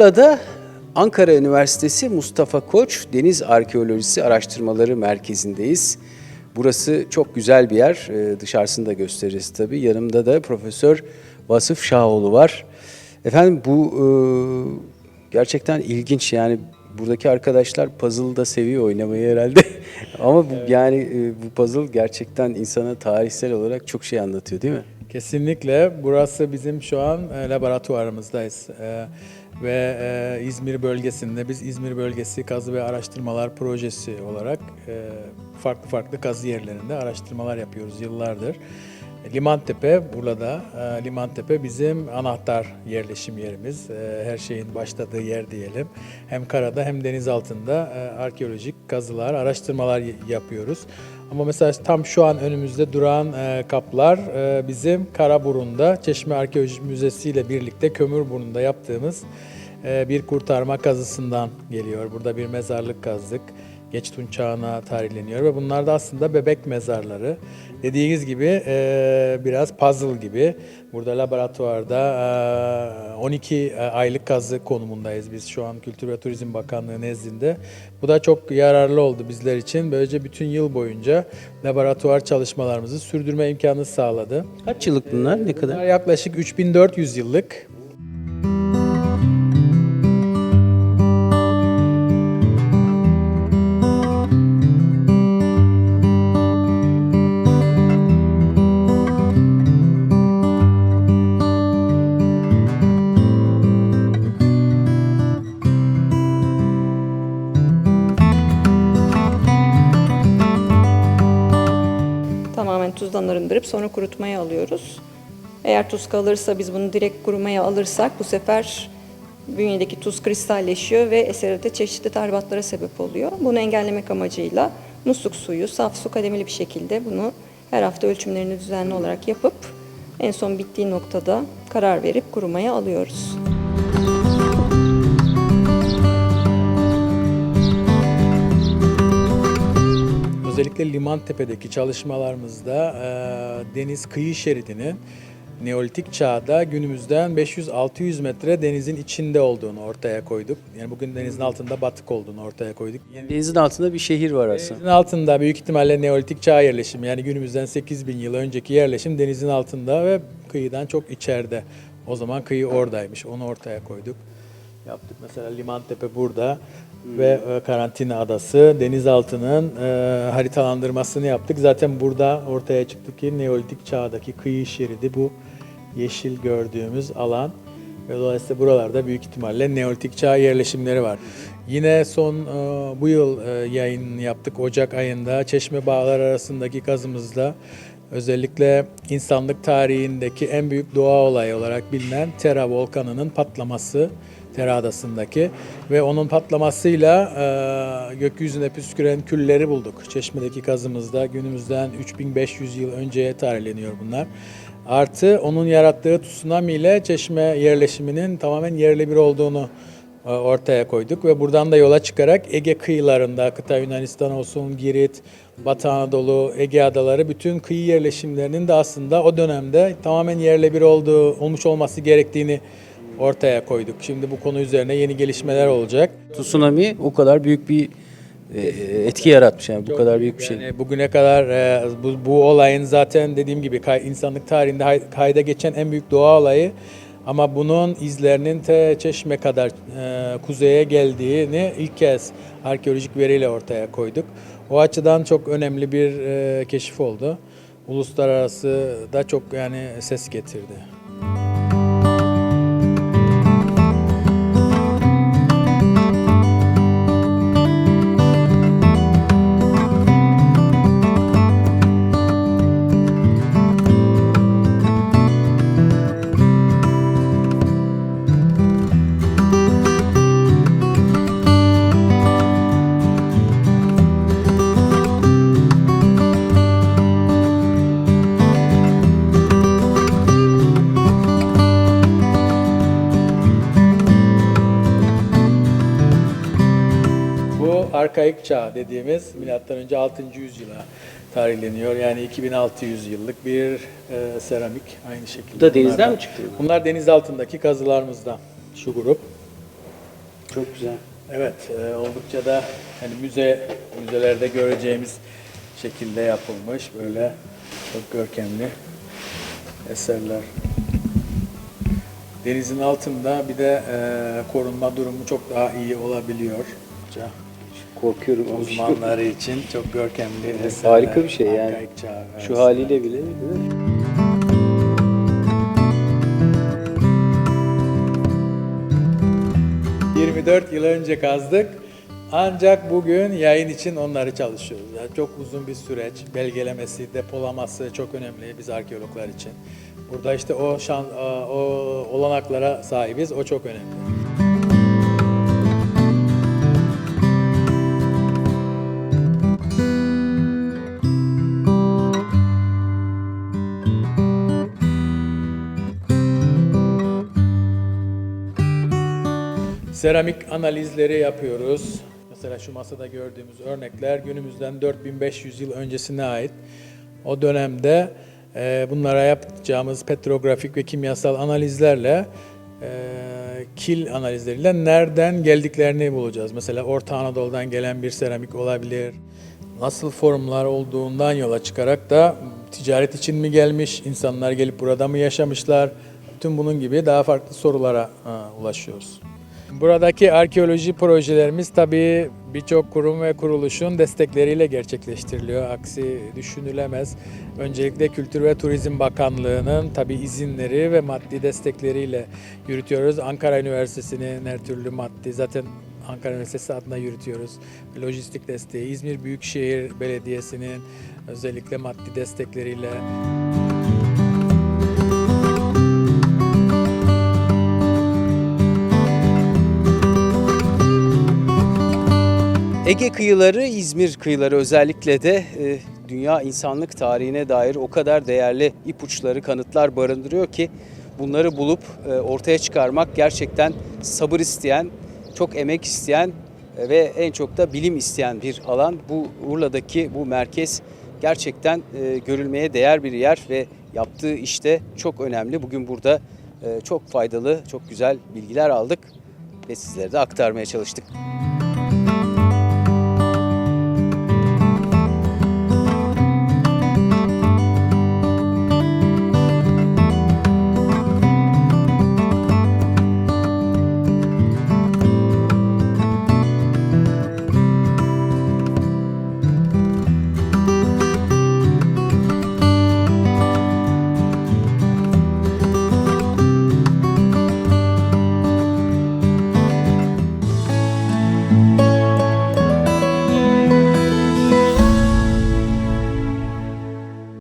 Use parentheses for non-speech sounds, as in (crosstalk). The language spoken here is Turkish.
Urla'da Ankara Üniversitesi Mustafa Koç Deniz Arkeolojisi Araştırmaları Merkezi'ndeyiz. Burası çok güzel bir yer. Ee, Dışarısını da gösteririz tabii. Yanımda da Profesör Vasıf Şahoğlu var. Efendim bu e, gerçekten ilginç yani buradaki arkadaşlar puzzle da seviyor oynamayı herhalde. (laughs) Ama bu, yani e, bu puzzle gerçekten insana tarihsel olarak çok şey anlatıyor değil mi? Kesinlikle. Burası bizim şu an e, laboratuvarımızdayız. E, ve e, İzmir bölgesinde biz İzmir Bölgesi Kazı ve Araştırmalar Projesi olarak e, farklı farklı kazı yerlerinde araştırmalar yapıyoruz yıllardır. Limantepe burada. E, Limantepe bizim anahtar yerleşim yerimiz. E, her şeyin başladığı yer diyelim. Hem karada hem deniz altında e, arkeolojik kazılar, araştırmalar yapıyoruz. Ama mesela tam şu an önümüzde duran kaplar bizim Karaburun'da Çeşme Arkeoloji Müzesi ile birlikte Kömürburnu'nda yaptığımız bir kurtarma kazısından geliyor. Burada bir mezarlık kazdık. Geç Tunç çağına tarihleniyor ve bunlar da aslında bebek mezarları. Dediğiniz gibi e, biraz puzzle gibi. Burada laboratuvarda e, 12 aylık kazı konumundayız biz şu an Kültür ve Turizm Bakanlığı nezdinde. Bu da çok yararlı oldu bizler için. Böylece bütün yıl boyunca laboratuvar çalışmalarımızı sürdürme imkanı sağladı. Kaç yıllık bunlar? Ne kadar? Bunlar yaklaşık 3400 yıllık tuzdan arındırıp sonra kurutmaya alıyoruz. Eğer tuz kalırsa biz bunu direkt kurumaya alırsak bu sefer bünyedeki tuz kristalleşiyor ve eserde çeşitli tahribatlara sebep oluyor. Bunu engellemek amacıyla musluk suyu, saf su kademeli bir şekilde bunu her hafta ölçümlerini düzenli olarak yapıp en son bittiği noktada karar verip kurumaya alıyoruz. Özellikle Limantepe'deki çalışmalarımızda e, deniz kıyı şeridinin Neolitik çağda günümüzden 500-600 metre denizin içinde olduğunu ortaya koyduk. Yani bugün denizin altında batık olduğunu ortaya koyduk. Denizin altında bir şehir var aslında. Denizin altında büyük ihtimalle Neolitik çağ yerleşimi yani günümüzden 8000 yıl önceki yerleşim denizin altında ve kıyıdan çok içeride. O zaman kıyı oradaymış. Onu ortaya koyduk. Yaptık. Mesela Limantepe burada ve e, Karantina Adası. Denizaltının e, haritalandırmasını yaptık. Zaten burada ortaya çıktı ki Neolitik çağdaki kıyı şeridi bu yeşil gördüğümüz alan. Ve dolayısıyla buralarda büyük ihtimalle Neolitik çağ yerleşimleri var. Yine son e, bu yıl e, yayın yaptık. Ocak ayında Çeşme Bağlar arasındaki kazımızda özellikle insanlık tarihindeki en büyük doğa olayı olarak bilinen Tera volkanının patlaması Tera Adası'ndaki ve onun patlamasıyla e, gökyüzüne püsküren külleri bulduk. Çeşme'deki kazımızda günümüzden 3500 yıl önceye tarihleniyor bunlar. Artı onun yarattığı tsunami ile Çeşme yerleşiminin tamamen yerle bir olduğunu e, ortaya koyduk ve buradan da yola çıkarak Ege kıyılarında, kıta Yunanistan olsun, Girit, Batı Anadolu, Ege adaları bütün kıyı yerleşimlerinin de aslında o dönemde tamamen yerle bir olduğu, olmuş olması gerektiğini ortaya koyduk. Şimdi bu konu üzerine yeni gelişmeler olacak. Tsunami o kadar büyük bir e, etki yaratmış yani bu kadar büyük bir şey. Yani bugüne kadar e, bu, bu olayın zaten dediğim gibi insanlık tarihinde kayda geçen en büyük doğa olayı ama bunun izlerinin te Çeşme kadar e, kuzeye geldiğini ilk kez arkeolojik veriyle ortaya koyduk. O açıdan çok önemli bir e, keşif oldu. Uluslararası da çok yani ses getirdi. Arkaik çağ dediğimiz milattan önce 6. yüzyıla tarihleniyor. Yani 2600 yıllık bir e, seramik aynı şekilde. Bu da denizden mi çıktı? Bunlar deniz altındaki kazılarımızdan. Şu grup. Çok güzel. Evet, e, oldukça da hani müze müzelerde göreceğimiz şekilde yapılmış böyle çok görkemli eserler. Denizin altında bir de e, korunma durumu çok daha iyi olabiliyor. Korkuyorum Uzmanları için çok görkemli eserler. Harika bir şey yani. Şu haliyle bile değil mi? Hı. 24 yıl önce kazdık. Ancak bugün yayın için onları çalışıyoruz. Yani çok uzun bir süreç. Belgelemesi, depolaması çok önemli biz arkeologlar için. Burada işte o şan, o olanaklara sahibiz. O çok önemli. Seramik analizleri yapıyoruz. Mesela şu masada gördüğümüz örnekler günümüzden 4500 yıl öncesine ait. O dönemde e, bunlara yapacağımız petrografik ve kimyasal analizlerle e, kil analizleriyle nereden geldiklerini bulacağız. Mesela Orta Anadolu'dan gelen bir seramik olabilir. Nasıl formlar olduğundan yola çıkarak da ticaret için mi gelmiş, insanlar gelip burada mı yaşamışlar, tüm bunun gibi daha farklı sorulara ha, ulaşıyoruz. Buradaki arkeoloji projelerimiz tabii birçok kurum ve kuruluşun destekleriyle gerçekleştiriliyor. Aksi düşünülemez. Öncelikle Kültür ve Turizm Bakanlığı'nın tabii izinleri ve maddi destekleriyle yürütüyoruz. Ankara Üniversitesi'nin her türlü maddi zaten Ankara Üniversitesi adına yürütüyoruz. Lojistik desteği, İzmir Büyükşehir Belediyesi'nin özellikle maddi destekleriyle Ege kıyıları, İzmir kıyıları özellikle de e, dünya insanlık tarihine dair o kadar değerli ipuçları, kanıtlar barındırıyor ki bunları bulup e, ortaya çıkarmak gerçekten sabır isteyen, çok emek isteyen e, ve en çok da bilim isteyen bir alan. Bu Urla'daki bu merkez gerçekten e, görülmeye değer bir yer ve yaptığı işte çok önemli. Bugün burada e, çok faydalı, çok güzel bilgiler aldık ve sizlere de aktarmaya çalıştık.